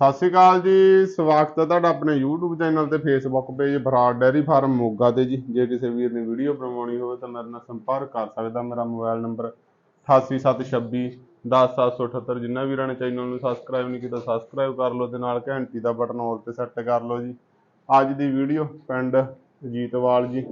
ਸਤਿ ਸ਼੍ਰੀ ਅਕਾਲ ਜੀ, ਸਵਾਗਤ ਹੈ ਤੁਹਾਡਾ ਆਪਣੇ YouTube ਚੈਨਲ ਤੇ Facebook page Brar dairy farm Moga ਤੇ ਜੀ। ਜੇ ਕਿਸੇ ਵੀਰ ਨੇ ਵੀਡੀਓ ਬਣਵਾਉਣੀ ਹੋਵੇ ਤਾਂ ਮੇਰੇ ਨਾਲ ਸੰਪਰਕ ਕਰ ਸਕਦਾ। ਮੇਰਾ ਮੋਬਾਈਲ ਨੰਬਰ 8876 10778 ਜਿੰਨਾ ਵੀਰਾਂ ਨੇ ਚੈਨਲ ਨੂੰ ਸਬਸਕ੍ਰਾਈਬ ਨਹੀਂ ਕੀਤਾ ਸਬਸਕ੍ਰਾਈਬ ਕਰ ਲਓ ਤੇ ਨਾਲ ਘੰਟੀ ਦਾ ਬਟਨ ਆਲ ਤੇ ਸੈੱਟ ਕਰ ਲਓ ਜੀ। ਅੱਜ ਦੀ ਵੀਡੀਓ ਪਿੰਡ ਜੀਤਵਾਲ ਜੀ,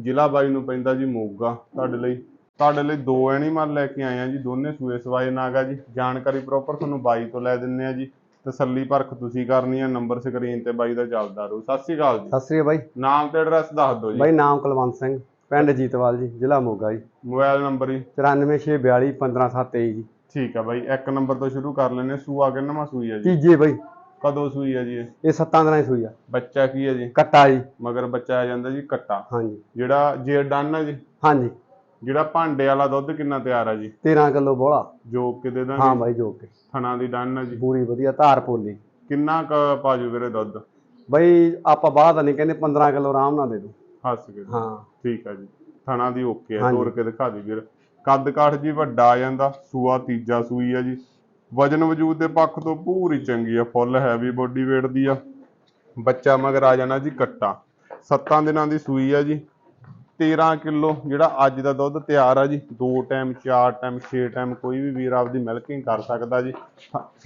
ਜ਼ਿਲ੍ਹਾ ਬਾਈ ਨੂੰ ਪੈਂਦਾ ਜੀ ਮੋਗਾ। ਤੁਹਾਡੇ ਲਈ ਤੁਹਾਡੇ ਲਈ ਦੋ ਐਨੀਮਲ ਲੈ ਕੇ ਆਏ ਆ ਜੀ, ਦੋਨੇ ਸੂਏ ਸਵਾਏ ਨਾਗਾ ਜੀ। ਜਾਣਕਾਰੀ ਪ੍ਰੋਪਰ ਤੁਹਾਨੂੰ ਬਾਈ ਤੋਂ ਲੈ ਦਿੰਨੇ ਆ ਜੀ। ਤਸੱਲੀ ਪਰਖ ਤੁਸੀਂ ਕਰਨੀ ਆ ਨੰਬਰ ਸਕਰੀਨ ਤੇ ਬਾਈ ਦਾ ਚੱਲਦਾ ਰਹੂ। ਸਤਿ ਸ਼੍ਰੀ ਅਕਾਲ ਜੀ। ਸਤਿ ਸ੍ਰੀ ਅਕਾਲ ਬਾਈ। ਨਾਮ ਤੇ ਐਡਰੈਸ ਦੱਸ ਦਿਓ ਜੀ। ਬਾਈ ਨਾਮ ਕੁਲਵੰਤ ਸਿੰਘ ਪਿੰਡ ਜੀਤਵਾਲ ਜੀ ਜ਼ਿਲ੍ਹਾ ਮੋਗਾ ਜੀ। ਮੋਬਾਈਲ ਨੰਬਰ ਜੀ। 94642 15723 ਜੀ। ਠੀਕ ਆ ਬਾਈ ਇੱਕ ਨੰਬਰ ਤੋਂ ਸ਼ੁਰੂ ਕਰ ਲੈਨੇ ਸੂਆ ਕਿੰਨਵਾਂ ਸੂਈ ਆ ਜੀ? ਤੀਜੇ ਬਾਈ। ਕਦੋਂ ਸੂਈ ਆ ਜੀ ਇਹ? ਇਹ ਸੱਤਾਂ ਦਿਨਾਂ ਦੀ ਸੂਈ ਆ। ਬੱਚਾ ਕੀ ਹੈ ਜੀ? ਕੱਟਾ ਜੀ। ਮਗਰ ਬੱਚਾ ਆ ਜਾਂਦਾ ਜੀ ਕੱਟਾ। ਹਾਂਜੀ। ਜਿਹੜਾ ਜੇ ਡਨ ਆ ਜੀ? ਹਾਂਜੀ। ਜਿਹੜਾ ਭਾਂਡੇ ਵਾਲਾ ਦੁੱਧ ਕਿੰਨਾ ਤਿਆਰ ਆ ਜੀ? 13 ਕਿਲੋ ਬੋਲਾ ਜੋ ਕਿ ਦੇ ਹਾਂ ਦਾਂਗੇ ਬਾਈ ਜੋ ਕੇ। ਥਣਾ ਦੀ ਡਨ ਆ ਜੀ। ਪੂਰੀ ਵਧੀਆ ਧਾਰ ਪੋਲੀ। ਕਿੰਨਾ ਕ ਪਾਜੂ ਵੀਰੇ ਦੁੱਧ? ਬਾਈ ਆਪਾਂ ਬਾਅਦ ਨਹੀਂ ਕਹਿੰਦੇ 15 ਕਿਲੋ ਆਰਾਮ ਨਾਲ ਦੇ ਦੋ ਹੱਸ ਕੇ। ਹਾਂ। ਠੀਕ ਆ ਜੀ। ਥਣਾ ਦੀ ਓਕੇ ਆ। ਤੋੜ ਕੇ ਦਿਖਾ ਦੀ ਵੀਰ। ਕੱਦ ਕਾਠ ਜੀ ਵੱਡਾ ਆ ਜਾਂਦਾ ਸੂਆ ਤੀਜਾ ਸੂਈ ਆ ਜੀ। ਵਜਨ ਵਜੂਦ ਦੇ ਪੱਖ ਤੋਂ ਪੂਰੀ ਚੰਗੀ ਆ ਫੁੱਲ ਹੈਵੀ ਬੋਡੀ weight ਦੀ ਆ। ਬੱਚਾ ਮਗਰ ਆ ਜਾਣਾ ਜੀ ਕੱਟਾ। ਸੱਤਾਂ ਦਿਨਾਂ ਦੀ ਸੂਈ ਆ ਜੀ। 13 ਕਿਲੋ ਜਿਹੜਾ ਅੱਜ ਦਾ ਦੁੱਧ ਤਿਆਰ ਆ ਜੀ, ਦੋ ਟਾਈਮ ਚਾਰ ਟਾਈਮ ਛੇ ਟਾਈਮ ਕੋਈ ਵੀ ਵੀਰ ਆਪਦੀ ਮਿਲਕਿੰਗ ਕਰ ਸਕਦਾ ਜੀ।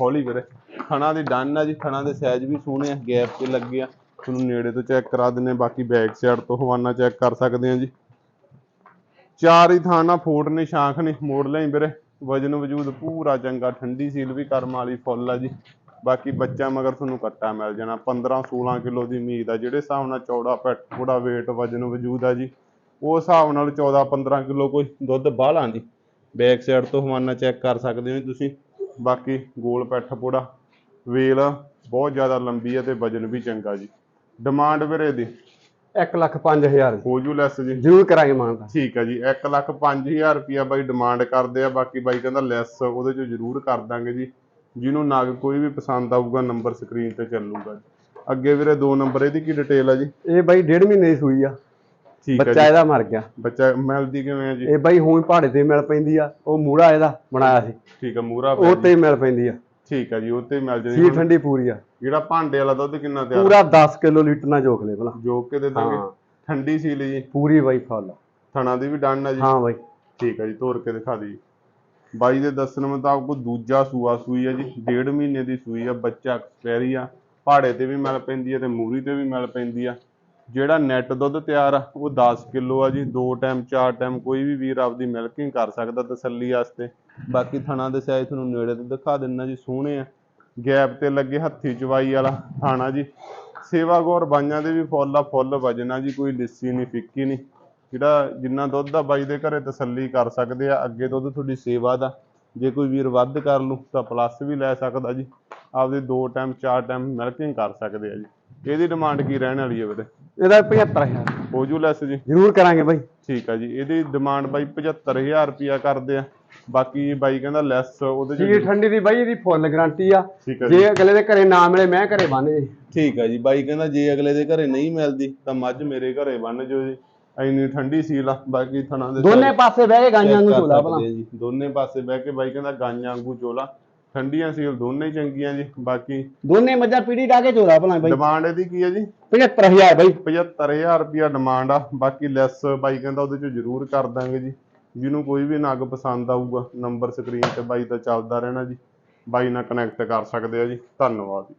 ਹੌਲੀ ਵੀਰੇ। ਥਣਾ ਦੀ ਡਨ ਆ ਜੀ ਥਣਾ ਦੇ ਸਾਈਜ਼ ਵੀ ਸੋਹਣੇ ਆ, ਗੈਪ ਤੇ ਲੱਗੇ ਆ। ਤੁਹਾਨੂੰ ਨੇੜੇ ਤੋਂ ਚੈੱਕ ਕਰਾ ਦਿੰਨੇ ਬਾਕੀ ਬੈਕ ਸਾਈਡ ਤੋਂ ਹਵਾਨਾ ਚੈੱਕ ਕਰ ਸਕਦੇ ਆ ਜੀ। ਚਾਰ ਹੀ ਥਾਂ ਨਾਲ ਨੇ, ਸ਼ਾਂਖ ਨੇ, ਮੋੜ ਲਈ ਵੀਰੇ। ਵਜਨ ਵਜੂਦ ਪੂਰਾ ਚੰਗਾ, ਠੰਡੀ ਸੀਲ ਵੀ ਕਰਮ ਵਾਲੀ ਫੁੱਲ ਆ ਜੀ। ਬਾਕੀ ਬੱਚਾ ਮਗਰ ਤੁਹਾਨੂੰ ਕੱਟਾ ਮਿਲ ਜਾਣਾ 15 16 ਕਿਲੋ ਦੀ ਉਮੀਦ ਆ, ਜਿਹੜੇ ਹਿਸਾਬ ਨਾਲ ਚੌੜਾ ਪੈਟ ਥੋੜਾ weight ਵਜਨ ਵਜੂਦ ਆ ਜੀ। ਉਹ ਹਿਸਾਬ ਨਾਲ 14 15 ਕਿਲੋ ਕੋਈ ਦੁੱਧ ਬਾਹਲਾ ਜੀ। ਬੈਕ ਸਾਈਡ ਤੋਂ ਹਵਾਨਾ ਚੈੱਕ ਕਰ ਸਕਦੇ ਹੋ ਤੁਸੀਂ। ਬਾਕੀ ਗੋਲ ਪੈਠ ਪੋੜਾ ਵੇਲ ਬਹੁਤ ਜ਼ਿਆਦਾ ਲੰਬੀ ਹੈ ਤੇ ਵਜਨ ਵੀ ਚੰਗਾ ਜੀ। ਡਿਮਾਂਡ ਵੀਰੇ ਦੀ 1 ਲੱਖ 5000 ਹੋ ਜੂ ਲੈਸ ਜੀ। ਜ਼ਰੂਰ ਕਰਾਂਗੇ ਮਾਨਤਾ ਠੀਕ ਹੈ ਜੀ 1 ਲੱਖ 5000 ਰੁਪਿਆ ਬਾਈ ਡਿਮਾਂਡ ਕਰਦੇ ਆ ਬਾਕੀ ਬਾਈ ਕਹਿੰਦਾ ਲੈਸ ਉਹਦੇ ਚੋਂ ਜ਼ਰੂਰ ਕਰ ਦਾਂਗੇ ਜੀ। ਜਿਹਨੂੰ ਨਗ ਕੋਈ ਵੀ ਪਸੰਦ ਆਊਗਾ ਨੰਬਰ ਸਕਰੀਨ ਤੇ ਚੱਲੂਗਾ ਅੱਗੇ ਵੀਰੇ ਦੋ ਨੰਬਰ ਇਹਦੀ ਕੀ ਡਿਟੇਲ ਆ ਜੀ? ਇਹ ਬਾਈ ਡੇਢ ਮਹੀਨੇ ਦੀ ਸੂਈ ਆ। ਠੀਕ ਹੈ ਬੱਚਾ ਜੀ। ਇਹਦਾ ਮਰ ਗਿਆ। ਬੱਚਾ ਮਿਲਦੀ ਕਿਵੇਂ ਆ ਜੀ? ਇਹ ਬਾਈ ਹੁਣ ਪਹਾੜੇ ਤੇ ਮਿਲ ਪੈਂਦੀ ਆ। ਉਹ ਮੂੜਾ ਇਹਦਾ ਬਣਾਇਆ ਸੀ। ਠੀਕ ਹੈ ਮੂਰਾ ਉਹ ਤੇ ਮਿਲ ਪੈਂਦੀ ਆ। ਠੀਕ ਹੈ ਜੀ ਉਹ ਤੇ ਮਿਲ ਸੀ ਜਾਣੀ ਠੰਡੀ ਪੂਰੀ ਆ। ਜਿਹੜਾ ਭਾਂਡੇ ਵਾਲਾ ਦੁੱਧ ਕਿੰਨਾ ਤਿਆਰ? ਪੂਰਾ 10 ਕਿਲੋ ਲੀਟਰ ਨਾਲ ਜੋਖ ਲੈ ਭਲਾ। ਜੋ ਕੇ ਦੇ ਦਾਂਗੇ। ਹਾਂ। ਠੰਡੀ ਸੀ ਲਈ ਜੀ। ਪੂਰੀ ਬਾਈ ਫੁੱਲ। ਥਣਾ ਦੀ ਵੀ ਡਨ ਆ ਜੀ। ਹਾਂ ਬਾਈ। ਠੀਕ ਹੈ ਜੀ ਤੋੜ ਕੇ ਦਿਖਾ ਦੀ ਬਾਈ ਦੇ ਦੱਸਣ ਮੁਤਾਬਕ ਦੂਜਾ ਸੂਆ ਸੂਈ ਆ ਜੀ। ਡੇਢ ਮਹੀਨੇ ਦੀ ਸੂਈ ਆ ਬੱਚਾ ਐਕਸਪੈਰੀ ਆ। ਪਹਾੜੇ ਤੇ ਵੀ ਮਿਲ ਪੈਂਦੀ ਆ ਤੇ ਮੂਰੀ ਤੇ ਵੀ ਮਿਲ ਪੈਂਦੀ ਆ। ਜਿਹੜਾ ਨੈਟ ਦੁੱਧ ਤਿਆਰ ਆ, ਉਹ 10 ਕਿਲੋ ਆ ਜੀ, ਦੋ ਟਾਈਮ ਚਾਰ ਟਾਈਮ ਕੋਈ ਵੀ ਵੀਰ ਆਪਦੀ ਮਿਲਕਿੰਗ ਕਰ ਸਕਦਾ ਤਸੱਲੀ ਵਾਸਤੇ। ਬਾਕੀ ਥਣਾ ਦੇ ਸਾਈਜ਼ ਤੁਹਾਨੂੰ ਨੇੜੇ ਤੋਂ ਦਿਖਾ ਦਿੰਨਾ ਜੀ, ਸੋਹਣੇ ਆ। ਗੈਪ ਤੇ ਲੱਗੇ ਹੱਥੀ ਚਵਾਈ ਵਾਲਾ ਥਾਣਾ ਜੀ। ਸੇਵਾ ਗੌਰ ਬਾਈਆਂ ਦੇ ਵੀ ਫੁੱਲ ਆ, ਫੁੱਲ ਵਜਣਾ ਜੀ, ਕੋਈ ਲਿੱਸੀ ਨਹੀਂ ਫਿੱਕੀ ਨਹੀਂ ਜਿਹੜਾ ਜਿੰਨਾ ਦੁੱਧ ਆ ਬਾਈ ਦੇ ਘਰੇ ਤਸੱਲੀ ਕਰ ਸਕਦੇ ਆ, ਅੱਗੇ ਦੁੱਧ ਤੁਹਾਡੀ ਸੇਵਾ ਦਾ। ਜੇ ਕੋਈ ਵੀਰ ਵੱਧ ਕਰ ਲੂ, ਤਾਂ ਪਲੱਸ ਵੀ ਲੈ ਸਕਦਾ ਜੀ। ਆਪਦੇ ਦੋ ਟਾਈਮ ਚਾਰ ਟਾਈਮ ਮਿਲਕਿੰਗ ਕਰ ਸਕਦੇ ਆ ਜੀ। ਇਹਦੀ ਡਿਮਾਂਡ ਕੀ ਰਹਿਣ ਵਾਲੀ ਹੈ ਵੀਰੇ? ਇਹਦਾ 75000 ਹੋ ਜੂ ਲੈਸ ਜੀ। ਜ਼ਰੂਰ ਕਰਾਂਗੇ ਬਾਈ। ਠੀਕ ਆ ਜੀ ਇਹਦੀ ਡਿਮਾਂਡ ਬਾਈ 75000 ਰੁਪਿਆ ਕਰਦੇ ਆ। ਬਾਕੀ ਬਾਈ ਕਹਿੰਦਾ ਲੈਸ ਉਹਦੇ ਜੀ ਠੰਡੀ ਦੀ ਬਾਈ ਇਹਦੀ ਫੁੱਲ ਗਾਰੰਟੀ ਆ। ਜੀ। ਅਗਲੇ ਦੇ ਘਰੇ ਨਾ ਮਿਲੇ ਮੈਂ ਘਰੇ ਬੰਨ ਜੀ। ਠੀਕ ਆ ਜੀ ਬਾਈ ਕਹਿੰਦਾ ਜੇ ਅਗਲੇ ਦੇ ਘਰੇ ਨਹੀਂ ਮਿਲਦੀ ਤਾਂ ਮੱਝ ਮੇਰੇ ਘਰੇ ਬੰਨ ਜੋ ਜੀ। ਇੰਨੀ ਠੰਡੀ ਸੀਲ ਆ ਬਾਕੀ ਥਣਾ ਦੇ ਦੋਨੇ ਪਾਸੇ ਬਹਿ ਕੇ ਗਾਈਆਂ ਨੂੰ ਝੋਲਾ ਭਲਾ। ਦੋਨੇ ਪਾਸੇ ਬਹਿ ਕੇ ਬਾਈ ਕਹਿੰਦਾ ਗਾਈਆਂ ਵਾਂਗੂ ਚੋਲਾ। ਠੰਡੀਆਂ ਸੀਲ ਦੋਨੇ ਹੀ ਚੰਗੀਆਂ ਜੀ ਬਾਕੀ ਦੋਨੇ ਮੱਝਾਂ ਪੀੜੀ ਡਾ ਕੇ ਝੋਲਾ ਭਲਾ ਬਾਈ। ਡਿਮਾਂਡ ਇਹਦੀ ਕੀ ਹੈ ਜੀ? 75000 ਬਾਈ। 75000 ਰੁਪਿਆ ਡਿਮਾਂਡ ਆ ਬਾਕੀ ਲੈਸ ਬਾਈ ਕਹਿੰਦਾ ਉਹਦੇ ਚ ਜ਼ਰੂਰ ਕਰ ਦਾਂਗੇ ਜੀ। ਜਿਹਨੂੰ ਕੋਈ ਵੀ ਨਗ ਪਸੰਦ ਆਊਗਾ ਨੰਬਰ ਸਕਰੀਨ ਤੇ ਬਾਈ ਦਾ ਚੱਲਦਾ ਰਹਿਣਾ ਜੀ। ਬਾਈ ਨਾਲ ਕਨੈਕਟ ਕਰ ਸਕਦੇ ਆ ਜੀ। ਧੰਨਵਾਦ ਜੀ।